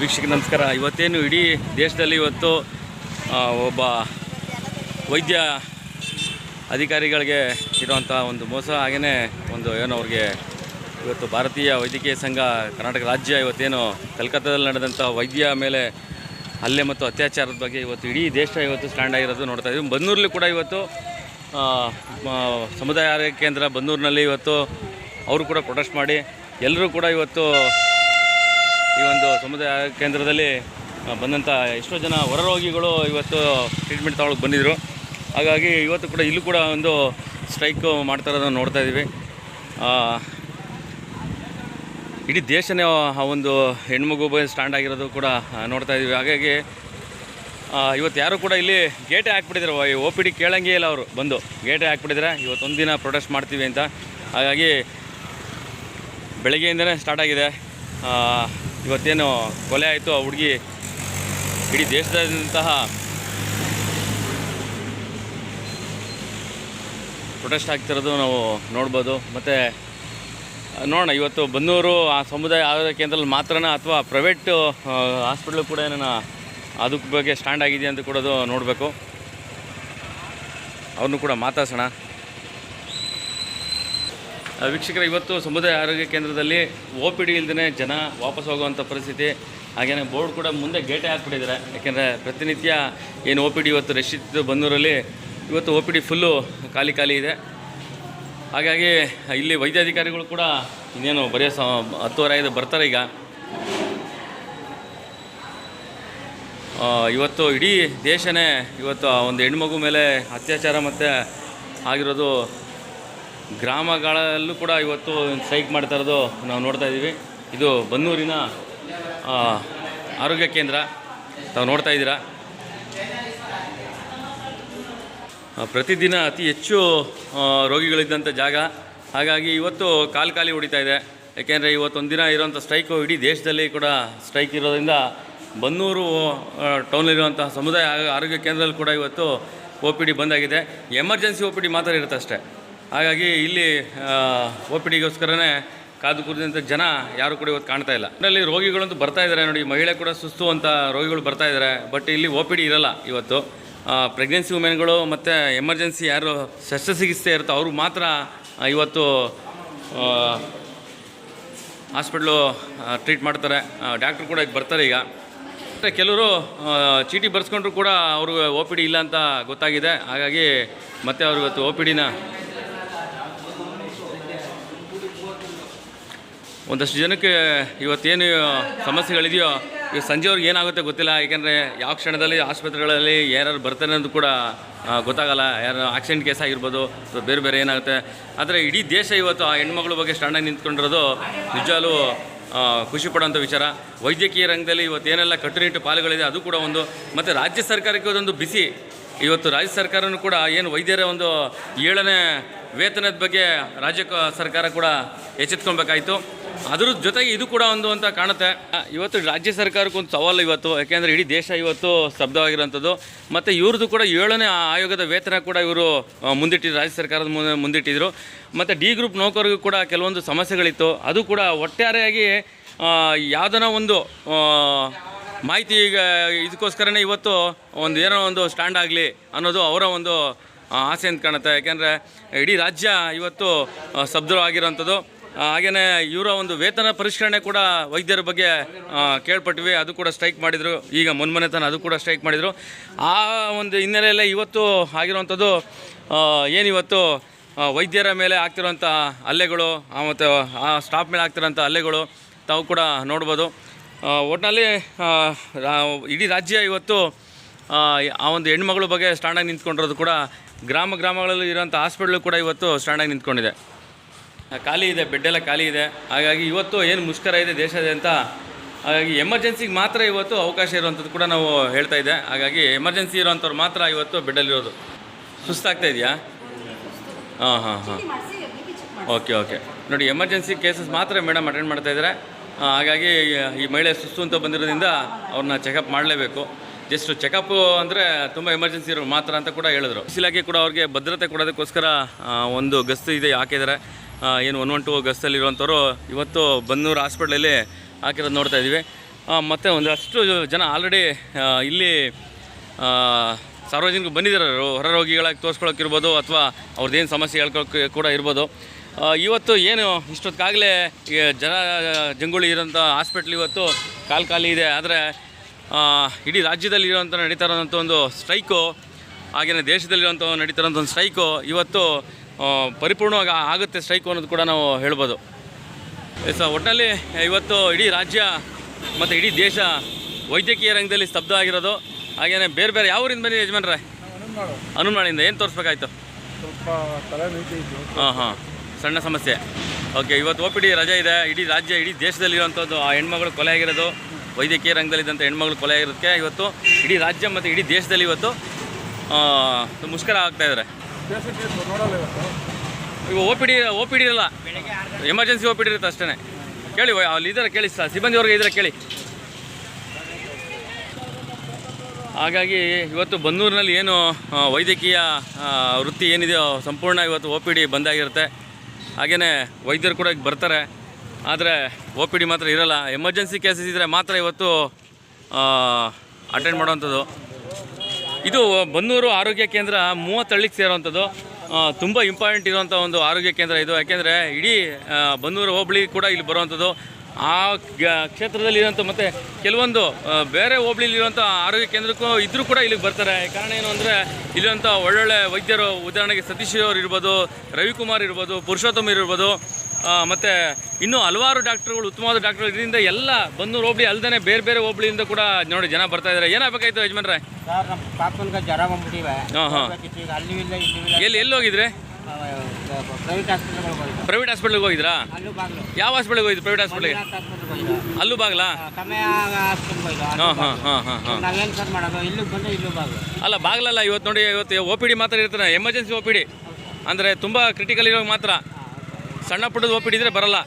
ವೀಕ್ಷಕ ನಮಸ್ಕಾರ. ಇವತ್ತೇನು ಇಡೀ ದೇಶದಲ್ಲಿ ಇವತ್ತು ಒಬ್ಬ ವೈದ್ಯ ಅಧಿಕಾರಿಗಳಿಗೆ ಇರುವಂಥ ಒಂದು ಮೋಸ. ಹಾಗೆಯೇ ಒಂದು ಏನು ಅವ್ರಿಗೆ ಇವತ್ತು ಭಾರತೀಯ ವೈದ್ಯಕೀಯ ಸಂಘ, ಕರ್ನಾಟಕ ರಾಜ್ಯ ಇವತ್ತೇನು ಕಲ್ಕತ್ತಾದಲ್ಲಿ ನಡೆದಂಥ ವೈದ್ಯ ಮೇಲೆ ಹಲ್ಲೆ ಮತ್ತು ಅತ್ಯಾಚಾರದ ಬಗ್ಗೆ ಇವತ್ತು ಇಡೀ ದೇಶ ಇವತ್ತು ಸ್ಟ್ಯಾಂಡ್ ಆಗಿರೋದು ನೋಡ್ತಾ ಇದ್ದೀವಿ. ಬನ್ನೂರಲ್ಲಿ ಕೂಡ ಇವತ್ತು ಸಮುದಾಯ ಆರೋಗ್ಯ ಕೇಂದ್ರ ಬನ್ನೂರಿನಲ್ಲಿ ಇವತ್ತು ಅವರು ಕೂಡ ಪ್ರೊಟೆಸ್ಟ್ ಮಾಡಿ. ಎಲ್ಲರೂ ಕೂಡ ಇವತ್ತು ಈ ಒಂದು ಸಮುದಾಯ ಕೇಂದ್ರದಲ್ಲಿ ಬಂದಂಥ ಎಷ್ಟೋ ಜನ ಹೊರರೋಗಿಗಳು ಇವತ್ತು ಟ್ರೀಟ್ಮೆಂಟ್ ತಗೊಳಕ್ಕೆ ಬಂದಿದ್ದರು ಹಾಗಾಗಿ ಇವತ್ತು ಕೂಡ ಇಲ್ಲೂ ಕೂಡ ಒಂದು ಸ್ಟ್ರೈಕ್ ಮಾಡ್ತಾ ಇರೋದನ್ನು ನೋಡ್ತಾ ಇದ್ದೀವಿ. ಇಡೀ ದೇಶನೇ ಆ ಒಂದು ಹೆಣ್ಮಗು ಸ್ಟ್ಯಾಂಡ್ ಆಗಿರೋದು ಕೂಡ ನೋಡ್ತಾ ಇದ್ದೀವಿ. ಹಾಗಾಗಿ ಇವತ್ತು ಯಾರು ಕೂಡ ಇಲ್ಲಿ ಗೇಟೆ ಹಾಕ್ಬಿಟ್ಟಿದ್ದಾರೆ ಓ ಪಿ ಡಿ ಕೇಳಂಗೇ ಇಲ್ಲ ಅವರು ಬಂದು. ಗೇಟೆ ಹಾಕ್ಬಿಟ್ಟಿದ್ದಾರೆ ಇವತ್ತೊಂದು ದಿನ ಪ್ರೊಟೆಸ್ಟ್ ಮಾಡ್ತೀವಿ ಅಂತ. ಹಾಗಾಗಿ, ಬೆಳಗ್ಗೆಯಿಂದನೇ ಸ್ಟಾರ್ಟ್ ಆಗಿದೆ. ಇವತ್ತೇನು ಕೊಲೆ ಆಯಿತು ಆ ಹುಡುಗಿ ಇಡೀ ದೇಶದಾದ್ಯಂತಹ ಪ್ರೊಟೆಸ್ಟ್ ಆಗ್ತಿರೋದು ನಾವು ನೋಡ್ಬೋದು. ಮತ್ತು, ನೋಡೋಣ, ಇವತ್ತು ಬನ್ನೂರು ಆ ಸಮುದಾಯ ಆರೋಗ್ಯ ಕೇಂದ್ರದಲ್ಲಿ ಮಾತ್ರನ ಅಥವಾ ಪ್ರೈವೇಟ್ ಹಾಸ್ಪಿಟ್ಲು ಕೂಡ ಏನಾನ ಅದಕ್ಕೆ ಬಗ್ಗೆ ಸ್ಟ್ಯಾಂಡ್ ಆಗಿದೆ ಅಂತ ಕೂಡ ನೋಡಬೇಕು. ಅವ್ರನ್ನೂ ಕೂಡ ಮಾತಾಡ್ಸೋಣ. ವೀಕ್ಷಕರೇ, ಇವತ್ತು ಸಮುದಾಯ ಆರೋಗ್ಯ ಕೇಂದ್ರದಲ್ಲಿ ಒ ಪಿ ಡಿ ಇಲ್ದೇ ಜನ ವಾಪಸ್ ಹೋಗುವಂಥ ಪರಿಸ್ಥಿತಿ. ಹಾಗೆಯೇ ಬೋರ್ಡ್ ಕೂಡ ಮುಂದೆ ಗೇಟೇ ಹಾಕ್ಬಿಟ್ಟಿದ್ದಾರೆ ಯಾಕೆಂದರೆ ಪ್ರತಿನಿತ್ಯ ಏನು ಒ ಪಿ ಡಿ ಇವತ್ತು ರಶ್ ಇತ್ತು ಬನ್ನೂರಲ್ಲಿ ಇವತ್ತು ಒ ಪಿ ಡಿ ಫುಲ್ಲು ಖಾಲಿ ಖಾಲಿ ಇದೆ. ಹಾಗಾಗಿ ಇಲ್ಲಿ ವೈದ್ಯಾಧಿಕಾರಿಗಳು ಕೂಡ ಇನ್ನೇನು ಬರೆಯೋ ಸ ಹತ್ತುವರೆ ಬರ್ತಾರೆ ಈಗ. ಇವತ್ತು ಇಡೀ ದೇಶನೇ ಇವತ್ತು ಒಂದು ಹೆಣ್ಮಗು ಮೇಲೆ ಅತ್ಯಾಚಾರ ಮತ್ತು ಆಗಿರೋದು ಗ್ರಾಮಗಳಲ್ಲೂ ಕೂಡ ಇವತ್ತು ಸ್ಟ್ರೈಕ್ ಮಾಡ್ತಾ ಇರೋದು ನಾವು ನೋಡ್ತಾ ಇದ್ದೀವಿ. ಇದು ಬನ್ನೂರಿನ ಆರೋಗ್ಯ ಕೇಂದ್ರ. ತಾವು ನೋಡ್ತಾ ಇದ್ದೀರಾ? ಪ್ರತಿದಿನ ಅತಿ ಹೆಚ್ಚು ರೋಗಿಗಳಿದ್ದಂಥ ಜಾಗ. ಹಾಗಾಗಿ ಇವತ್ತು ಕಾಲು ಖಾಲಿ ಹೊಡಿತಾ ಇದೆ. ಯಾಕೆಂದರೆ ಇವತ್ತೊಂದು ದಿನ ಇರೋಂಥ ಸ್ಟ್ರೈಕು ಇಡೀ ದೇಶದಲ್ಲಿ ಕೂಡ ಸ್ಟ್ರೈಕ್ ಇರೋದ್ರಿಂದ ಬನ್ನೂರು ಟೌನ್ ಟೌನಲ್ಲಿರುವಂಥ ಸಮುದಾಯ ಆರೋಗ್ಯ ಕೇಂದ್ರದಲ್ಲಿ ಕೂಡ ಇವತ್ತು ಒ ಪಿ ಡಿ ಬಂದಾಗಿದೆ ಎಮರ್ಜೆನ್ಸಿ ಓ ಪಿ ಡಿ ಮಾತ್ರ ಇರುತ್ತೆ ಅಷ್ಟೇ. ಹಾಗಾಗಿ ಇಲ್ಲಿ ಒ ಪಿ ಡಿಗೋಸ್ಕರನೇ ಕಾದು ಕೂರಿದಂಥ ಜನ ಯಾರು ಕೂಡ ಇವತ್ತು ಕಾಣ್ತಾ ಇಲ್ಲ. ಅದರಲ್ಲಿ ರೋಗಿಗಳಂತೂ ಬರ್ತಾ ಇದ್ದಾರೆ. ನೋಡಿ, ಮಹಿಳೆ ಕೂಡ ಸುಸ್ತು ಅಂತ ರೋಗಿಗಳು ಬರ್ತಾ ಇದ್ದಾರೆ. ಬಟ್ ಇಲ್ಲಿ ಒ ಇರಲ್ಲ ಇವತ್ತು. ಪ್ರೆಗ್ನೆನ್ಸಿ ವುಮೆನ್ಗಳು ಮತ್ತು ಎಮರ್ಜೆನ್ಸಿ ಯಾರು ಶಸ್ತ್ರಚಿಕಿತ್ಸೆ ಇರುತ್ತೋ ಅವರು ಮಾತ್ರ ಇವತ್ತು ಹಾಸ್ಪಿಟ್ಲು ಟ್ರೀಟ್ ಮಾಡ್ತಾರೆ. ಡಾಕ್ಟ್ರು ಕೂಡ ಈಗ ಬರ್ತಾರೆ ಈಗ. ಮತ್ತು ಕೆಲವರು ಚೀಟಿ ಬರ್ಸ್ಕೊಂಡ್ರು ಕೂಡ ಅವ್ರಿಗೆ ಒ ಇಲ್ಲ ಅಂತ ಗೊತ್ತಾಗಿದೆ. ಹಾಗಾಗಿ ಮತ್ತೆ ಅವರು ಇವತ್ತು ಒ ಪಿ ಡಿನ ಒಂದಷ್ಟು ಜನಕ್ಕೆ ಇವತ್ತೇನು ಸಮಸ್ಯೆಗಳಿದೆಯೋ, ಈಗ ಸಂಜೆವರೆಗೆ ಏನಾಗುತ್ತೆ ಗೊತ್ತಿಲ್ಲ. ಯಾಕೆಂದರೆ ಯಾವ ಕ್ಷಣದಲ್ಲಿ ಆಸ್ಪತ್ರೆಗಳಲ್ಲಿ ಯಾರ್ಯಾರು ಬರ್ತಾರೆ ಅನ್ನೋದು ಕೂಡ ಗೊತ್ತಾಗಲ್ಲ. ಯಾರು ಆಕ್ಸಿಡೆಂಟ್ ಕೇಸ್ ಆಗಿರ್ಬೋದು, ಅಥವಾ ಬೇರೆ ಬೇರೆ ಏನಾಗುತ್ತೆ. ಆದರೆ ಇಡೀ ದೇಶ ಇವತ್ತು ಆ ಹೆಣ್ಮಗಳ ಬಗ್ಗೆ ಸ್ಟ್ಯಾಂಡಾಗಿ ನಿಂತ್ಕೊಂಡಿರೋದು ನಿಜವಾಗ್ಲೂ ಖುಷಿ ಪಡೋಂಥ ವಿಚಾರ. ವೈದ್ಯಕೀಯ ರಂಗದಲ್ಲಿ ಇವತ್ತು ಏನೆಲ್ಲ ಕಟ್ಟುನಿಟ್ಟು ಪಾಲುಗಳಿದೆ, ಅದು ಕೂಡ ಒಂದು. ಮತ್ತು ರಾಜ್ಯ ಸರ್ಕಾರಕ್ಕೆ ಅದೊಂದು ಬಿಸಿ. ಇವತ್ತು ರಾಜ್ಯ ಸರ್ಕಾರನೂ ಕೂಡ ಏನು ವೈದ್ಯರ ಒಂದು ಏಳನೇ ವೇತನದ ಬಗ್ಗೆ ರಾಜ್ಯ ಸರ್ಕಾರ ಕೂಡ ಎಚ್ಚೆತ್ಕೊಬೇಕಾಯಿತು ಅದ್ರ ಜೊತೆಗೆ ಇದು ಕೂಡ ಒಂದು ಅಂತ ಕಾಣುತ್ತೆ. ಇವತ್ತು ರಾಜ್ಯ ಸರ್ಕಾರಕ್ಕೆ ಒಂದು ಸವಾಲು ಇವತ್ತು. ಯಾಕೆಂದರೆ ಇಡೀ ದೇಶ ಇವತ್ತು ಸ್ತಬ್ಧವಾಗಿರೋಂಥದ್ದು ಮತ್ತು ಇವ್ರದ್ದು ಕೂಡ ಏಳನೇ ಆಯೋಗದ ವೇತನ ಕೂಡ ಇವರು ಮುಂದಿಟ್ಟಿದ್ರು, ರಾಜ್ಯ ಸರ್ಕಾರದ ಮುಂದೆ ಮುಂದಿಟ್ಟಿದ್ರು. ಮತ್ತು ಡಿ ಗ್ರೂಪ್ ನೌಕರಿಗೂ ಕೂಡ ಕೆಲವೊಂದು ಸಮಸ್ಯೆಗಳಿತ್ತು. ಅದು ಕೂಡ ಒಟ್ಟಾರೆಯಾಗಿ ಯಾವುದನ್ನ ಒಂದು ಮಾಹಿತಿ ಈಗ ಇದಕ್ಕೋಸ್ಕರನೇ ಇವತ್ತು ಒಂದು ಏನೋ ಒಂದು ಸ್ಟ್ಯಾಂಡ್ ಆಗಲಿ ಅನ್ನೋದು ಅವರ ಒಂದು ಆಸೆ ಅಂತ ಕಾಣುತ್ತೆ. ಯಾಕೆಂದರೆ ಇಡೀ ರಾಜ್ಯ ಇವತ್ತು ಸ್ತಬ್ಧವಾಗಿರೋಂಥದ್ದು ಹಾಗೆಯೇ ಇವರ ಒಂದು ವೇತನ ಪರಿಷ್ಕರಣೆ ಕೂಡ ವೈದ್ಯರ ಬಗ್ಗೆ ಕೇಳ್ಪಟ್ವಿ ಅದು ಕೂಡ ಸ್ಟ್ರೈಕ್ ಮಾಡಿದರು. ಈಗ ಮೊನ್ಮೊನೆ ತನ ಅದು ಕೂಡ ಸ್ಟ್ರೈಕ್ ಮಾಡಿದರು. ಆ ಒಂದು ಹಿನ್ನೆಲೆಯಲ್ಲೇ ಇವತ್ತು ಆಗಿರುವಂಥದ್ದು ಏನಿವತ್ತು ವೈದ್ಯರ ಮೇಲೆ ಆಗ್ತಿರೋಂಥ ಹಲ್ಲೆಗಳು ಮತ್ತು ಆ ಸ್ಟಾಫ್ ಮೇಲೆ ಆಗ್ತಿರೋಂಥ ಹಲ್ಲೆಗಳು ತಾವು ಕೂಡ ನೋಡ್ಬೋದು. ಒಟ್ಟಿನಲ್ಲಿ ಇಡೀ ರಾಜ್ಯ ಇವತ್ತು ಆ, ಒಂದು ಹೆಣ್ಮಗಳ ಬಗ್ಗೆ ಸ್ಟ್ಯಾಂಡಾಗಿ ನಿಂತ್ಕೊಂಡಿರೋದು ಕೂಡ ಗ್ರಾಮ ಗ್ರಾಮಗಳಲ್ಲಿ ಇರೋಂಥ ಹಾಸ್ಪಿಟ್ಲು ಕೂಡ ಇವತ್ತು ಸ್ಟ್ಯಾಂಡಾಗಿ ನಿಂತ್ಕೊಂಡಿದೆ. ಖಾಲಿ ಇದೆ ಬೆಡ್ಡೆಲ್ಲ ಖಾಲಿ ಇದೆ. ಹಾಗಾಗಿ ಇವತ್ತು ಏನು ಮುಷ್ಕರ ಇದೆ ದೇಶಾದ್ಯಂತ ಹಾಗಾಗಿ ಎಮರ್ಜೆನ್ಸಿಗೆ ಮಾತ್ರ ಇವತ್ತು ಅವಕಾಶ ಇರುವಂಥದ್ದು ಕೂಡ ನಾವು ಹೇಳ್ತಾ ಇದ್ದೆ. ಹಾಗಾಗಿ ಎಮರ್ಜೆನ್ಸಿ ಇರೋಂಥವ್ರು ಮಾತ್ರ ಇವತ್ತು ಬೆಡ್ಡಲ್ಲಿರೋದು ಸುಸ್ತಾಗ್ತಾ ಇದೆಯಾ? ಹಾಂ ಹಾಂ ಹಾಂ. Okay okay. ನೋಡಿ ಎಮರ್ಜೆನ್ಸಿ ಕೇಸಸ್ ಮಾತ್ರ ಮೇಡಮ್ ಅಟೆಂಡ್ ಮಾಡ್ತಾ ಇದ್ದಾರೆ. ಹಾಗಾಗಿ ಈ ಮಹಿಳೆ ಸುಸ್ತು ಅಂತ ಬಂದಿರೋದ್ರಿಂದ ಅವ್ರನ್ನ ಚೆಕಪ್ ಮಾಡಲೇಬೇಕು. ಜಸ್ಟ್ ಚೆಕಪ್ಪು ಅಂದರೆ ತುಂಬ ಎಮರ್ಜೆನ್ಸಿ ಇರೋ ಮಾತ್ರ ಅಂತ ಕೂಡ ಹೇಳಿದ್ರು. ಇಲಾಖೆ ಕೂಡ ಅವ್ರಿಗೆ ಭದ್ರತೆ ಕೊಡೋದಕ್ಕೋಸ್ಕರ ಒಂದು ಗಸ್ತು ಇದೆ ಹಾಕಿದ್ದಾರೆ. ಏನು ಒನ್ ಒನ್ ಟು ಗಸ್ತಲ್ಲಿರುವಂಥವ್ರು ಇವತ್ತು ಬನ್ನೂರು ಹಾಸ್ಪಿಟ್ಲಲ್ಲಿ ಹಾಕಿರೋದು ನೋಡ್ತಾ ಇದ್ದೀವಿ. ಮತ್ತು ಒಂದಷ್ಟು ಜನ ಆಲ್ರೆಡಿ ಇಲ್ಲಿ ಸಾರ್ವಜನಿಕ ಬಂದಿದ್ದಾರೆ. ಹೊರ ರೋಗಿಗಳಾಗಿ ತೋರಿಸ್ಕೊಳಕ್ಕಿರ್ಬೋದು ಅಥವಾ ಅವ್ರದ್ದೇನು ಸಮಸ್ಯೆ ಹೇಳ್ಕೊಳಕ್ಕೆ ಕೂಡ ಇರ್ಬೋದು. ಇವತ್ತು ಏನು ಇಷ್ಟೊತ್ತಿಗಾಗಲೇ ಈ ಜನ, ಜಂಗುಳಿ ಇರೋಂಥ ಹಾಸ್ಪಿಟ್ಲ್ ಇವತ್ತು ಕಾಲು ಖಾಲಿ ಇದೆ. ಆದರೆ ಇಡೀ ರಾಜ್ಯದಲ್ಲಿ ಇರುವಂಥ ನಡೀತಾ ಇರೋಂಥ ಒಂದು ಸ್ಟ್ರೈಕು ಹಾಗೆಯೇ ದೇಶದಲ್ಲಿರುವಂಥ ನಡೀತಾ ಇರೋಂಥ ಒಂದು ಸ್ಟ್ರೈಕು ಇವತ್ತು ಪರಿಪೂರ್ಣವಾಗಿ ಆಗುತ್ತೆ ಸ್ಟ್ರೈಕು ಅನ್ನೋದು ಕೂಡ ನಾವು ಹೇಳ್ಬೋದು. ಸರ್ ಒಟ್ಟಿನಲ್ಲಿ ಇವತ್ತು ಇಡೀ ರಾಜ್ಯ ಮತ್ತು ಇಡೀ ದೇಶ ವೈದ್ಯಕೀಯ ರಂಗದಲ್ಲಿ ಸ್ತಬ್ಧ ಆಗಿರೋದು. ಹಾಗೆಯೇ ಬೇರೆ ಬೇರೆ ಯಾವೂರಿಂದ ಬನ್ನಿ ಯಜಮಾನ್ರೆ? ಹನುಮಾಳಿಂದ ಏನು ತೋರಿಸ್ಬೇಕಾಯ್ತು? ಹಾಂ ಹಾಂ. ಸಣ್ಣ ಸಮಸ್ಯೆ. ಓಕೆ ಇವತ್ತು ಒ ಪಿ ಡಿ ರಜೆ ಇದೆ. ಇಡೀ ರಾಜ್ಯ ಇಡೀ ದೇಶದಲ್ಲಿರುವಂಥದ್ದು ಆ ಹೆಣ್ಮಗಳು ಕೊಲೆ ಆಗಿರೋದು. ವೈದ್ಯಕೀಯ ರಂಗದಲ್ಲಿದ್ದಂಥ ಹೆಣ್ಮಗಳು ಕೊಲೆ ಆಗಿರೋದಕ್ಕೆ ಇವತ್ತು ಇಡೀ ರಾಜ್ಯ ಮತ್ತು ಇಡೀ ದೇಶದಲ್ಲಿ ಇವತ್ತು ಮುಷ್ಕರ ಆಗ್ತಾ ಇದ್ದಾರೆ ಈಗ O P D O P D ಇರಲ್ಲ ಎಮರ್ಜೆನ್ಸಿ ಓ ಪಿ ಡಿ ಇರುತ್ತೆ ಅಷ್ಟೇ ಕೇಳಿ ಅಲ್ಲಿ ಇದ್ದಾರೆ ಕೇಳಿ ಸರ್ ಸಿಬ್ಬಂದಿ ಇದ್ದಾರೆ ಕೇಳಿ. ಹಾಗಾಗಿ ಇವತ್ತು ಬನ್ನೂರಿನಲ್ಲಿ ಏನು ವೈದ್ಯಕೀಯ ವೃತ್ತಿ ಏನಿದೆಯೋ ಸಂಪೂರ್ಣ ಇವತ್ತು ಓ ಪಿ ಡಿ ಬಂದಾಗಿರುತ್ತೆ. ಹಾಗೆಯೇ ವೈದ್ಯರು ಕೂಡ ಬರ್ತಾರೆ. ಆದರೆ ಓ ಪಿ ಡಿ ಮಾತ್ರ ಇರಲ್ಲ. ಎಮರ್ಜೆನ್ಸಿ ಕೇಸಸ್ ಇದ್ದರೆ ಮಾತ್ರ ಇವತ್ತು ಅಟೆಂಡ್ ಮಾಡೋವಂಥದ್ದು. ಇದು ಬನ್ನೂರು ಆರೋಗ್ಯ ಕೇಂದ್ರ ಮೂವತ್ತಳ್ಳಿಗೆ ಸೇರುವಂಥದ್ದು. ತುಂಬ ಇಂಪಾರ್ಟೆಂಟ್ ಇರುವಂಥ ಒಂದು ಆರೋಗ್ಯ ಕೇಂದ್ರ ಇದು. ಯಾಕೆಂದರೆ ಇಡೀ ಬನ್ನೂರು ಹೋಬಳಿ ಕೂಡ ಇಲ್ಲಿ ಬರುವಂಥದ್ದು. ಆ ಕ್ಷೇತ್ರದಲ್ಲಿರುವಂಥ ಮತ್ತು ಕೆಲವೊಂದು ಬೇರೆ ಹೋಬಳಿಲಿರುವಂಥ ಆರೋಗ್ಯ ಕೇಂದ್ರಕ್ಕೂ ಇದ್ದರೂ ಕೂಡ ಇಲ್ಲಿಗೆ ಬರ್ತಾರೆ. ಕಾರಣ ಏನು ಅಂದರೆ ಇಲ್ಲಿರುವಂಥ ಒಳ್ಳೊಳ್ಳೆ ವೈದ್ಯರು, ಉದಾಹರಣೆಗೆ ಸತೀಶ್ ಅವರು ಇರ್ಬೋದು, ರವಿಕುಮಾರ್ ಇರ್ಬೋದು, ಪುರುಷೋತ್ತಮ್ ಇರ್ಬೋದು. ಮತ್ತು ಇನ್ನೂ ಹಲವಾರು ಡಾಕ್ಟ್ರುಗಳು ಉತ್ತಮವಾದ ಡಾಕ್ಟ್ರು ಇದರಿಂದ ಎಲ್ಲ ಬನ್ನೂರು ಹೋಬಳಿ ಅಲ್ಲದೆ ಬೇರೆ ಬೇರೆ ಹೋಬಳಿಯಿಂದ ಕೂಡ ನೋಡಿ ಜನ ಬರ್ತಾ ಇದ್ದಾರೆ ಏನಾಗಬೇಕಾಯ್ತು ಯಜಮಾನ್ರೆ? ಸರ್ ನಮ್ಮ ಪಾಪನ್ಗೆ ಜ್ವರ ಬಂದ್ಬಿಟ್ಟಿವೆ. ಹಾಂ ಹಾಂ. ಅಲ್ಲಿ ಇಲ್ಲ ಇಲ್ಲಿ ಇಲ್ಲ. ಎಲ್ಲಿ ಎಲ್ಲಿ ಹೋಗಿದ್ರೆ? ಪ್ರೈವೇಟ್ ಪ್ರೈವೇಟ್ ಹಾಸ್ಪಿಟ್ಲಿಗೆ ಹೋಗಿದ್ರಾ? ಯಾವ ಹಾಸ್ಪಿಟ್ಲಿಗೆ ಹೋಗಿದ್ರು ಪ್ರೈವೇಟ್ ಹಾಸ್ಪಿಟ್ಲಿಗೆ? ಹಾಸ್ಪಿಟಲ್ಗೆ ಅಲ್ಲೂ ಹಾಸ್ಪಿಟಲ್ಗೆ ಹಾಂ ಹಾಂ ಹಾಂ ಹಾಂ ಹಾಂ. ಬಾಗಿಲು. ಅಲ್ಲ ಬಾಗ್ಲಲ್ಲ ಇವತ್ತು ನೋಡಿ ಇವತ್ತು ಒ ಪಿ ಡಿ ಮಾತ್ರ ಇರ್ತಾರೆ ಎಮರ್ಜೆನ್ಸಿ ಒ ಪಿ ಡಿ. ಅಂದರೆ ತುಂಬ ಕ್ರಿಟಿಕಲ್ ಇರೋ ಮಾತ್ರ. ಸಣ್ಣ ಪುಟ್ಟದ ಒ ಪಿ ಡಿ ಇದ್ರೆ ಬರಲ್ಲ.